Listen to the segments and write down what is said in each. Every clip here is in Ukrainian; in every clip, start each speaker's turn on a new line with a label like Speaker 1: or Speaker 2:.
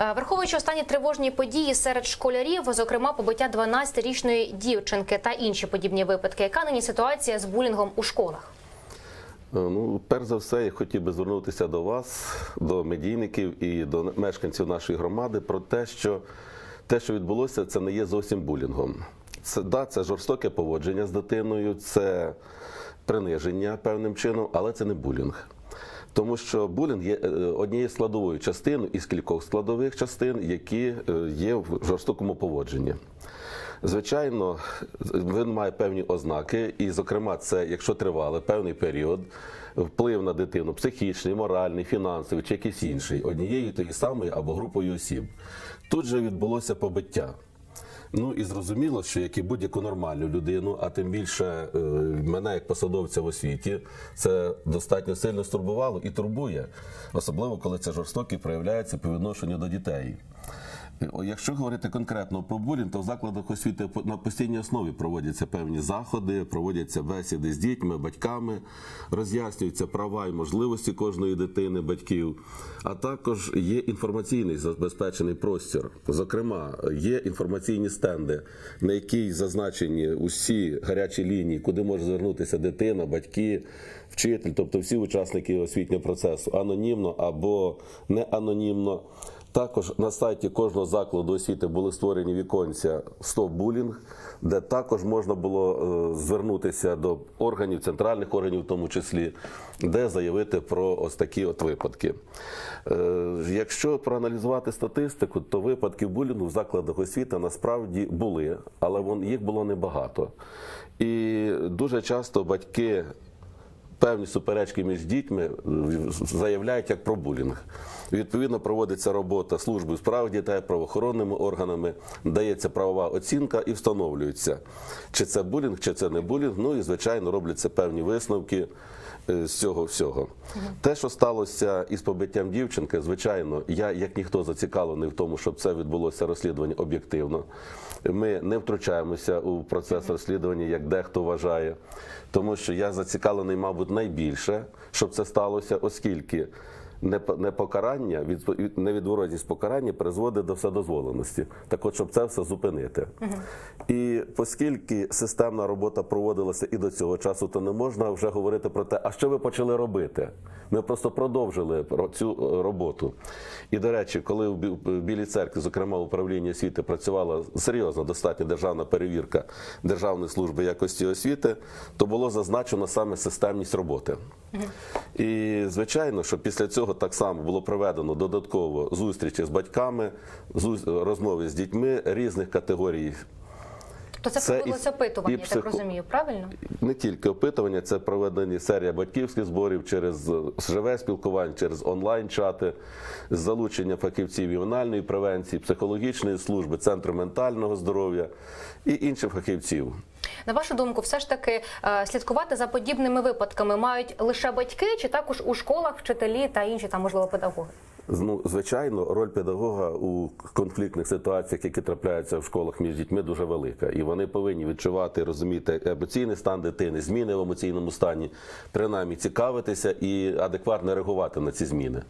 Speaker 1: Е, Враховуючи останні тривожні події серед школярів, зокрема побиття 12-річної дівчинки та інші подібні випадки, яка нині ситуація з булінгом у школах?
Speaker 2: Е, Ну, перш за все, я хотів би звернутися до вас, до медійників і до мешканців нашої громади про те, що те, що відбулося, це не є зовсім булінгом. Це да, це жорстоке поводження з дитиною, це приниження певним чином, але це не булінг. Тому що булінг є е, однією складовою частиною із кількох складових частин, які е, є в жорстокому поводженні. Звичайно, він має певні ознаки, і, зокрема, це, якщо тривали певний період, вплив на дитину психічний, моральний, фінансовий чи якийсь інший, однією тої самої або групою осіб. Тут же відбулося побиття. Ну і зрозуміло, що як і будь-яку нормальну людину, а тим більше е, мене як посадовця в освіті, це достатньо сильно стурбувало і турбує, особливо коли це жорстокі проявляється по відношенню до дітей. Якщо говорити конкретно про булінг, то в закладах освіти на постійній основі проводяться певні заходи, проводяться бесіди з дітьми, батьками, роз'яснюються права і можливості кожної дитини, батьків. А також є інформаційний забезпечений простір. Зокрема, є інформаційні стенди, на якій зазначені усі гарячі лінії, куди може звернутися дитина, батьки, вчитель, тобто всі учасники освітнього процесу, анонімно або не анонімно. Також на сайті кожного закладу освіти були створені віконця «Стоп булінг», де також можна було е, звернутися до органів, центральних органів, в тому числі, де заявити про ось такі от випадки. Е, Якщо проаналізувати статистику, то випадків булінгу в закладах освіти насправді були, але їх було небагато. І дуже часто батьки певні суперечки між дітьми е, заявляють як про булінг. Відповідно, проводиться робота служби у справах дітей, правоохоронними органами, дається правова оцінка і встановлюється, чи це булінг, чи це не булінг. Ну і звичайно робляться певні висновки е, з цього всього. Те, що сталося із побиттям дівчинки, звичайно, я як ніхто зацікавлений в тому, щоб це відбулося розслідування об'єктивно. Ми не втручаємося у процес розслідування, як дехто вважає, тому що я зацікавлений, мабуть, найбільше, щоб це сталося, оскільки непокарання, відпо- невідворотність покарання призводить до вседозволеності. Так от, щоб це все зупинити. І оскільки системна робота проводилася і до цього часу, то не можна вже говорити про те, а що ви почали робити. Ми просто продовжили про цю е, роботу. І до речі, коли в Білій церкві, зокрема управління освіти, працювала серйозна достатньо державна перевірка Державної служби якості освіти, то було зазначено саме системність роботи. І звичайно, що після цього так само було проведено додатково зустрічі з батьками, розмови з дітьми різних категорій.
Speaker 1: Тобто це,
Speaker 2: Це і-
Speaker 1: опитування, я так розумію, правильно?
Speaker 2: Не тільки опитування, це проведені серія батьківських зборів через е, живе спілкування, через онлайн-чати, з залучення фахівців ювенальної превенції, психологічної служби, центру ментального здоров'я і інших фахівців.
Speaker 1: На вашу думку, все ж таки е, слідкувати за подібними випадками мають лише батьки, чи також у школах вчителі та інші там, можливо, педагоги?
Speaker 2: Ну, звичайно, роль педагога у конфліктних ситуаціях, які трапляються в школах між дітьми, дуже велика. І вони повинні відчувати, розуміти емоційний стан дитини, зміни в емоційному стані, принаймні цікавитися і адекватно реагувати на ці зміни.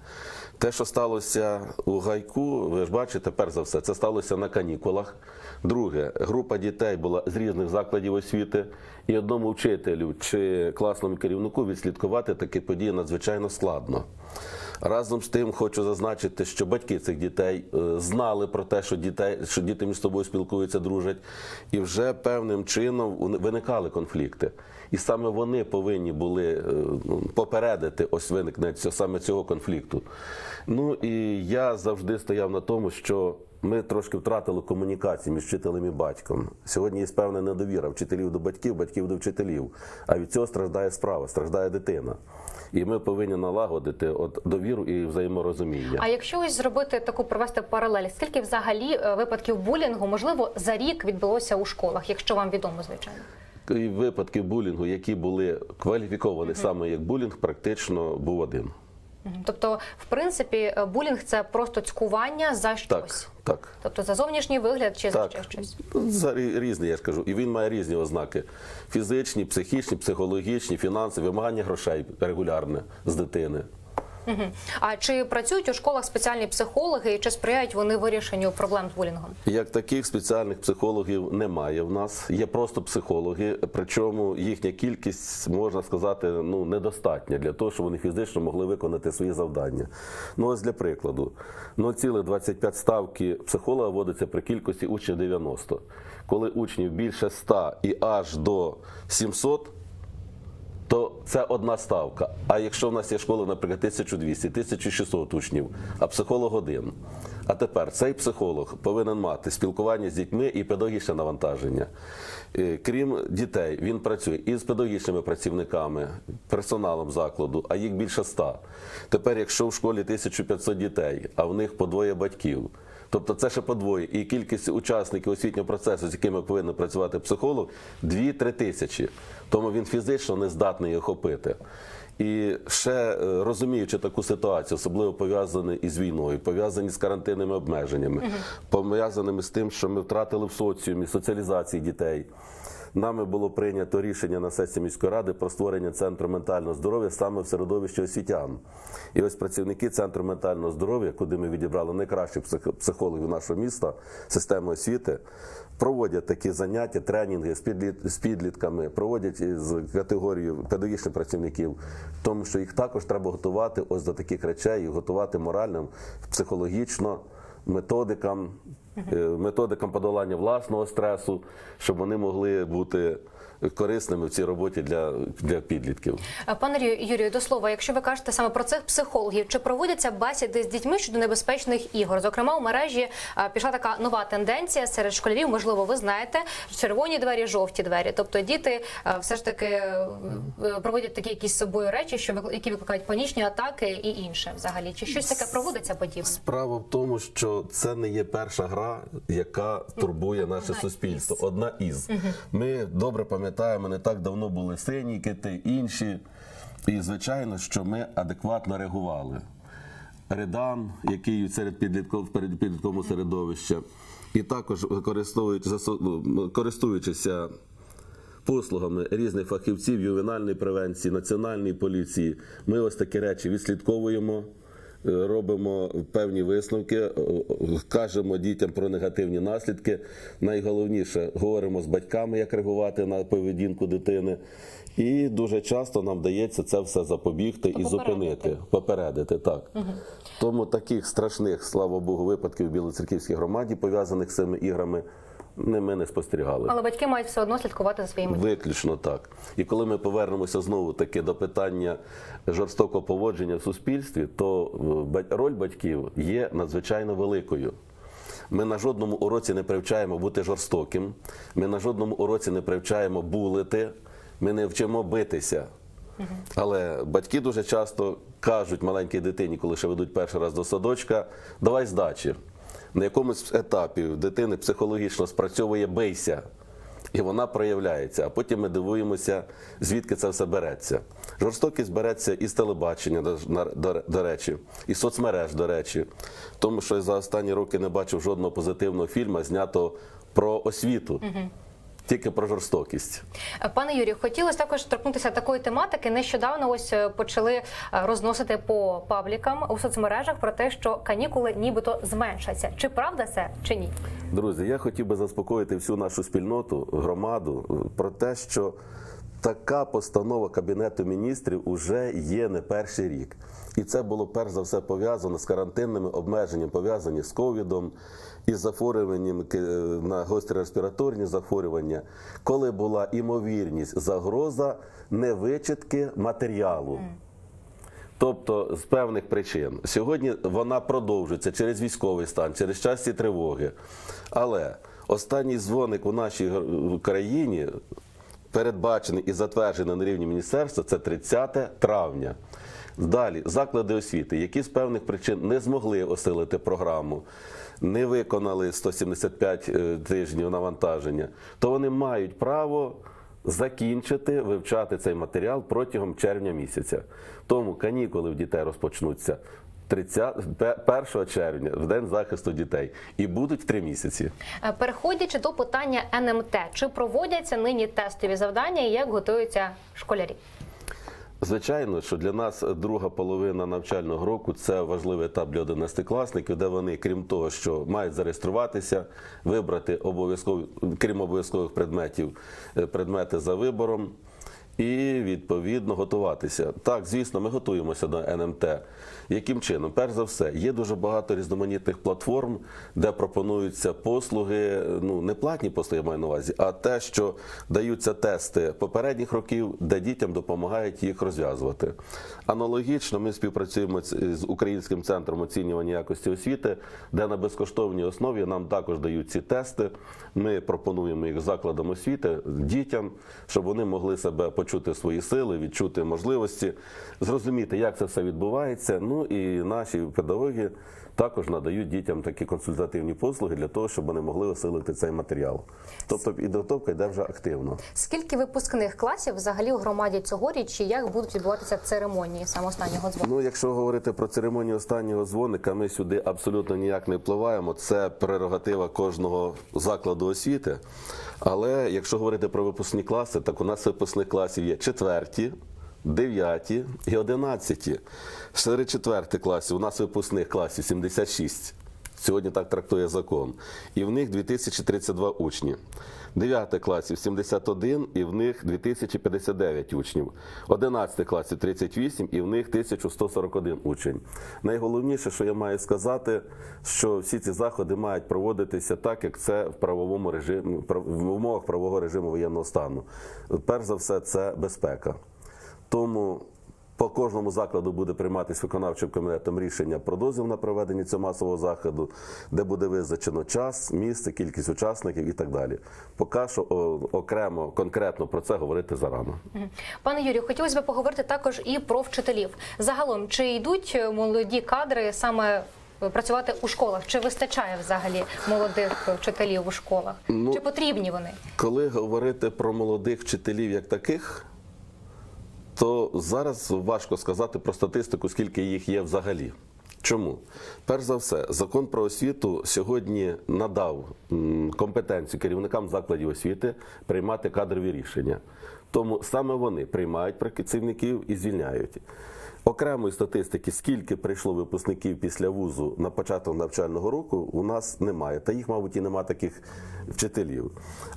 Speaker 2: Те, що сталося у гайку, ви ж бачите, перш за все, це сталося на канікулах. Друге, група дітей була з різних закладів освіти, і одному вчителю чи класному керівнику відслідкувати такі події надзвичайно складно. Разом з тим хочу зазначити, що батьки цих дітей е, знали про те, що дітей, що діти між собою спілкуються, дружать, і вже певним чином виникали конфлікти. І саме вони повинні були е, ну, попередити ось виникнення саме цього конфлікту. Ну і я завжди стояв на тому, що ми трошки втратили комунікацію між вчителем і батьком. Сьогодні є певна недовіра вчителів до батьків, батьків до вчителів. А від цього страждає справа, страждає дитина. І ми повинні налагодити от довіру і взаєморозуміння.
Speaker 1: А якщо ось зробити таку провести паралель, скільки взагалі е, випадків булінгу можливо за рік відбулося у школах, якщо вам відомо, звичайно?
Speaker 2: І випадки булінгу, які були кваліфіковані саме як булінг, практично був один.
Speaker 1: Тобто, в принципі, е, булінг це просто цькування за щось.
Speaker 2: Так, так.
Speaker 1: Тобто за зовнішній вигляд чи за
Speaker 2: Так,
Speaker 1: за щось.
Speaker 2: за різні, я ж кажу, і він має різні ознаки: фізичні, психічні, психологічні, фінансові, вимагання грошей регулярне з дитини.
Speaker 1: Мгм. А чи працюють у школах спеціальні психологи і чи сприяють вони вирішенню проблем з булінгом?
Speaker 2: Як таких спеціальних психологів немає в нас. Є просто психологи, причому їхня кількість можна сказати ну недостатня для того, щоб вони фізично могли виконати свої завдання. Ну ось для прикладу, 0,25 ставки психолога вводиться при кількості учнів 90. Коли учнів більше 100 і аж до 700, то це одна ставка. А якщо в нас є школа, наприклад, 1200, 1600 учнів, а психолог один. А тепер цей психолог повинен мати спілкування з дітьми і педагогічне навантаження. Е, Крім дітей, він працює і з педагогічними працівниками, персоналом закладу, а їх більше 100. Тепер, якщо в школі 1500 дітей, а в них по двоє батьків, Тобто це ще подвоє. І кількість учасників освітнього процесу, з якими повинен працювати психолог, 2-3 тисячі. Тому він фізично не здатний охопити. І ще е, розуміючи таку ситуацію, особливо пов'язані із війною, пов'язані з карантинними обмеженнями, пов'язаними з тим, що ми втратили в соціумі соціалізації дітей. Нами було прийнято рішення на сесії міської ради про створення центру ментального здоров'я саме в середовищі освітян. І ось працівники центру ментального здоров'я, куди ми відібрали найкращих психологів нашого міста, системи освіти, проводять такі заняття, тренінги з, підлітками, проводять із категорією педагогічних працівників, тому що їх також треба готувати ось до таких речей, і готувати морально, психологічно, методикам, методикам подолання власного стресу, щоб вони могли бути корисними в цій роботі для, для підлітків.
Speaker 1: Е, Пане Юрію, до слова, якщо ви кажете саме про цих психологів, чи проводяться бесіди з дітьми щодо небезпечних ігор? Зокрема, у мережі е, пішла така нова тенденція серед школярів. Можливо, ви знаєте, червоні двері, жовті двері. Тобто діти е, все ж таки проводять такі якісь з собою речі, що які викликають панічні атаки і інше. Взагалі, чи щось таке проводиться подібне?
Speaker 2: Справа в тому, що це не є перша гра, яка турбує наше суспільство. Одна із. Ми добре пам'ятаємо, не так давно були сині кити, інші. І звичайно, що ми адекватно реагували. Редан, який серед підлітков перед підлітковому середовища, і також користуючися послугами різних фахівців ювенальної превенції, національної поліції. Ми ось такі речі відслідковуємо. Е, Робимо певні висновки, е, кажемо дітям про негативні наслідки. Найголовніше говоримо з батьками, як реагувати на поведінку дитини. І дуже часто нам вдається це все запобігти і зупинити, попередити. Так тому таких страшних, слава Богу, випадків в Білоцерківській громаді, пов'язаних з цими іграми, не ми не спостерігали.
Speaker 1: Але батьки мають все одно слідкувати за своїми
Speaker 2: Виключно так. І коли ми повернемося знову таки до питання жорстокого поводження в суспільстві, то е, роль батьків є надзвичайно великою. Ми на жодному уроці не привчаємо бути жорстоким, ми на жодному уроці не привчаємо булити, ми не вчимо битися. Але батьки дуже часто кажуть маленькій дитині, коли ще ведуть перший раз до садочка, давай здачі. На якомусь етапі в дитини психологічно спрацьовує бийся. І вона проявляється, а потім ми дивуємося, звідки це все береться. Жорстокість береться із телебачення, до, до, до речі, із соцмереж, до речі. Тому що я за останні роки не бачив жодного позитивного фільму, знятого про освіту, тільки про жорстокість.
Speaker 1: Пане Юрію, хотілося також торкнутися такої тематики. Нещодавно ось е, почали е, розносити по паблікам у соцмережах про те, що канікули нібито зменшаться. Чи правда це, чи ні?
Speaker 2: Друзі, я хотів би заспокоїти всю нашу спільноту, громаду е, про те, що така постанова Кабінету міністрів уже є не перший рік. І це було перш за все пов'язано з карантинними обмеженнями, пов'язані з ковідом і захворюванням на гострі респіраторні захворювання, коли була імовірність загроза невичитки матеріалу. Тобто з певних причин. Сьогодні вона продовжується через військовий стан, через часті тривоги. Але останній дзвоник у нашій країні передбачений і затверджений на рівні міністерства це 30 травня. Далі заклади освіти, які з певних причин не змогли осилити програму, не виконали 175 е, тижнів навантаження, то вони мають право закінчити вивчати цей матеріал протягом червня місяця. Тому канікули в дітей розпочнуться 30, 1 червня, в день захисту дітей, і будуть три місяці.
Speaker 1: Е, Переходячи до питання НМТ, чи проводяться нині тестові завдання і як готуються школярі?
Speaker 2: Звичайно, що для нас друга половина навчального року це важливий етап для 11-класників, де вони, крім того, що мають зареєструватися, вибрати обов'язково, крім обов'язкових предметів, е, предмети за вибором. І відповідно готуватися. Так, звісно, ми готуємося до НМТ. Яким чином? Перш за все, є дуже багато різноманітних платформ, де пропонуються послуги, ну не платні послуги, я маю на увазі, а те, що даються тести попередніх років, де дітям допомагають їх розв'язувати. Аналогічно, ми співпрацюємо з Українським центром оцінювання якості освіти, де на безкоштовній основі нам також дають ці тести. Ми пропонуємо їх закладам освіти дітям, щоб вони могли себе почути свої сили, відчути можливості, зрозуміти, як це все відбувається. Ну і наші педагоги також надають дітям такі консультативні послуги для того, щоб вони могли осилити цей матеріал. Тобто підготовка йде вже активно.
Speaker 1: Скільки випускних класів взагалі у громаді цьогоріч і як будуть відбуватися церемонії саме останнього дзвону?
Speaker 2: Ну, якщо говорити про церемонію останнього дзвоника, ми сюди абсолютно ніяк не впливаємо. Це прерогатива кожного закладу освіти. Але якщо говорити про випускні класи, так у нас випускних класів є четверті. Дев'яті і одинадцяті. Серед четвертих класів у нас випускних класів 76. Сьогодні так трактує закон. І в них 2032 учні. 9 класів 71, і в них 2059 учнів. 11 класів 38, і в них 1141 учень. Найголовніше, що я маю сказати, що всі ці заходи мають проводитися так, як це в правовому режимі, в умовах правового режиму воєнного стану. Перш за все, це безпека. Тому по кожному закладу буде прийматися виконавчим комітетом рішення про дозвіл на проведення цього масового заходу, де буде визначено час, місце, кількість учасників і так далі. Поки що окремо, конкретно про це говорити зарано.
Speaker 1: Пане Юрію, хотілося б поговорити також і про вчителів. Загалом, чи йдуть молоді кадри саме е, працювати у школах? Чи вистачає взагалі молодих вчителів у школах?
Speaker 2: Ну,
Speaker 1: чи потрібні вони?
Speaker 2: Коли говорити про молодих вчителів як таких, то зараз важко сказати про статистику, скільки їх є взагалі. Чому? Перш за все, закон про освіту сьогодні надав компетенцію керівникам закладів освіти приймати кадрові рішення. Тому саме вони приймають працівників і звільняють. Окремої статистики, скільки прийшло випускників після вузу на початок навчального року, у нас немає. Та їх, мабуть, і немає таких вчителів.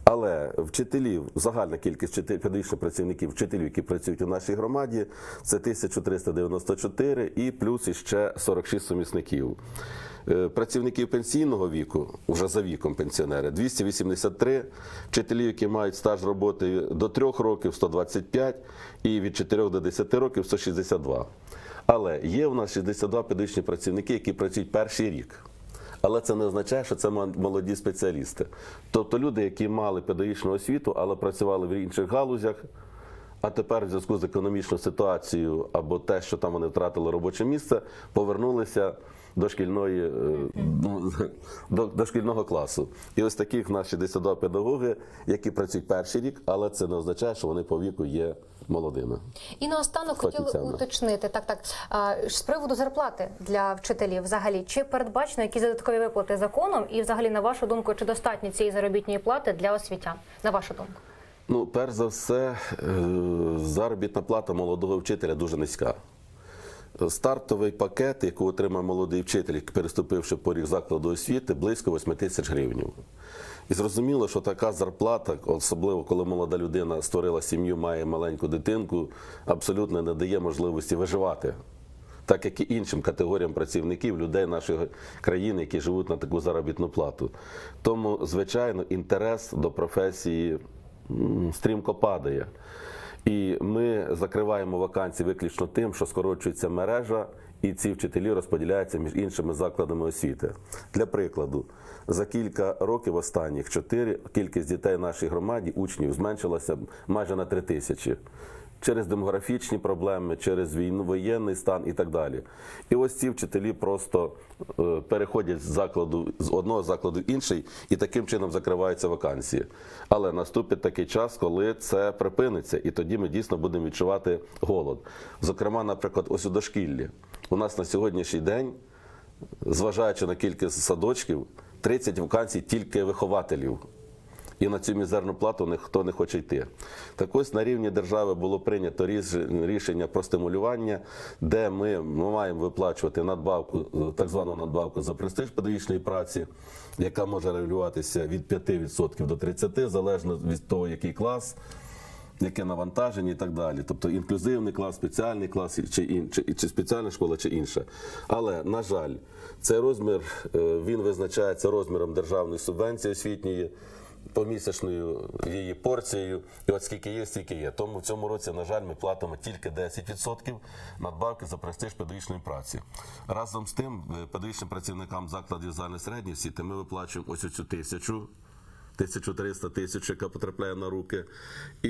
Speaker 2: Але вчителів, загальна кількість вчитель- педагогічних працівників, вчителів, які працюють у нашій громаді, це 1394 і плюс іще 46 сумісників. Е, Працівників пенсійного віку, вже за віком пенсіонери, 283, вчителів, які мають стаж роботи до 3 років 125 і від 4 до 10 років 162. Але є у нас 62 педагогічні працівники, які працюють перший рік. Але це не означає, що це мо- молоді спеціалісти. Тобто люди, які мали педагогічну освіту, але працювали в інших галузях, а тепер в зв'язку з економічною ситуацією або те, що там вони втратили робоче місце, повернулися до шкільної е, ну, до, до шкільного класу. І ось таких нас 62 педагоги, які працюють перший рік, але це не означає, що вони по віку є молодими.
Speaker 1: І наостанок хотіли уточнити так, так а, з приводу зарплати для вчителів. Взагалі, чи передбачено якісь додаткові виплати законом? І, взагалі, на вашу думку, чи достатньо цієї заробітної плати для освітян? На вашу думку?
Speaker 2: Ну, перш за все, е, заробітна плата молодого вчителя дуже низька. Стартовий пакет, який отримав молодий вчитель, переступивши поріг закладу освіти, близько 8 тисяч гривень. І зрозуміло, що така зарплата, особливо коли молода людина створила сім'ю, має маленьку дитинку, абсолютно не дає можливості виживати. Так як і іншим категоріям працівників, людей нашої країни, які живуть на таку заробітну плату. Тому, звичайно, інтерес до професії стрімко падає. І ми закриваємо вакансії виключно тим, що скорочується мережа, і ці вчителі розподіляються між іншими закладами освіти. Для прикладу, за кілька років останніх чотири кількість дітей в нашій громаді, учнів, зменшилася майже на три тисячі. Через демографічні проблеми, через війну, воєнний стан і так далі. І ось ці вчителі просто е, переходять з закладу з одного закладу в інший, і таким чином закриваються вакансії. Але наступить такий час, коли це припиниться, і тоді ми дійсно будемо відчувати голод. Зокрема, наприклад, ось у дошкіллі. У нас на сьогоднішній день, зважаючи на кількість садочків, 30 вакансій тільки вихователів. і на цю мізерну плату ніхто не хоче йти. Так ось на рівні держави було прийнято рішення про стимулювання, де ми, маємо виплачувати надбавку, так звану надбавку за престиж педагогічної праці, яка може регулюватися від 5% до 30%, залежно від того, який клас яке навантаження і так далі. Тобто інклюзивний клас, спеціальний клас чи, ін, чи, чи спеціальна школа, чи інша. Але, на жаль, цей розмір е, він визначається розміром державної субвенції освітньої. Помісячною її порцією, і от скільки є, стільки є. Тому в цьому році, на жаль, ми платимо тільки 10% надбавки за престиж педагогічної праці. Разом з тим, е, педагогічним працівникам закладів загальної середньої освіти ми виплачуємо ось цю тисячу 1300 тисяч, яка потрапляє на руки. І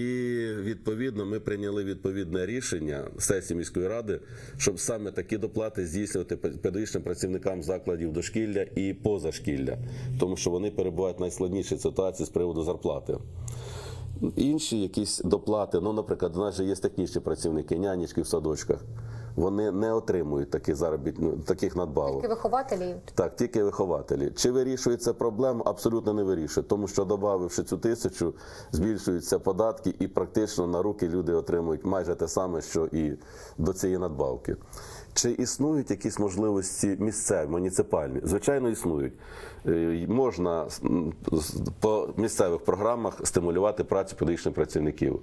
Speaker 2: відповідно ми прийняли відповідне рішення сесії міської ради, щоб саме такі доплати здійснювати педагогічним працівникам закладів дошкілля і позашкілля, тому що вони перебувають в найскладнішій ситуації з приводу зарплати. Інші якісь доплати, ну, наприклад, у нас же є технічні працівники, нянечки в садочках. Вони не отримують такі заробітні, таких надбавок.
Speaker 1: Тільки вихователі.
Speaker 2: Так, тільки вихователі. Чи вирішується проблема? Абсолютно не вирішує, тому що додавши цю тисячу, збільшуються податки, і практично на руки люди отримують майже те саме, що і до цієї надбавки. Чи існують якісь можливості місцеві, муніципальні? Звичайно, існують. Е, Можна по місцевих програмах стимулювати працю педагогічних працівників,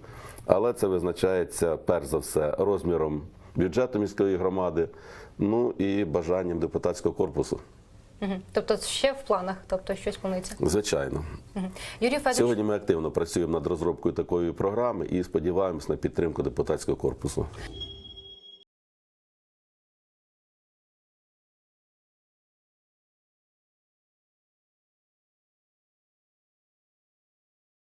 Speaker 2: але це визначається перш за все розміром бюджету міської громади, ну і бажанням депутатського корпусу.
Speaker 1: Угу. Тобто ще в планах, тобто щось планується.
Speaker 2: Звичайно,
Speaker 1: Угу. Юрій Федорович,
Speaker 2: сьогодні ми активно працюємо над розробкою такої програми і сподіваємось на підтримку депутатського корпусу.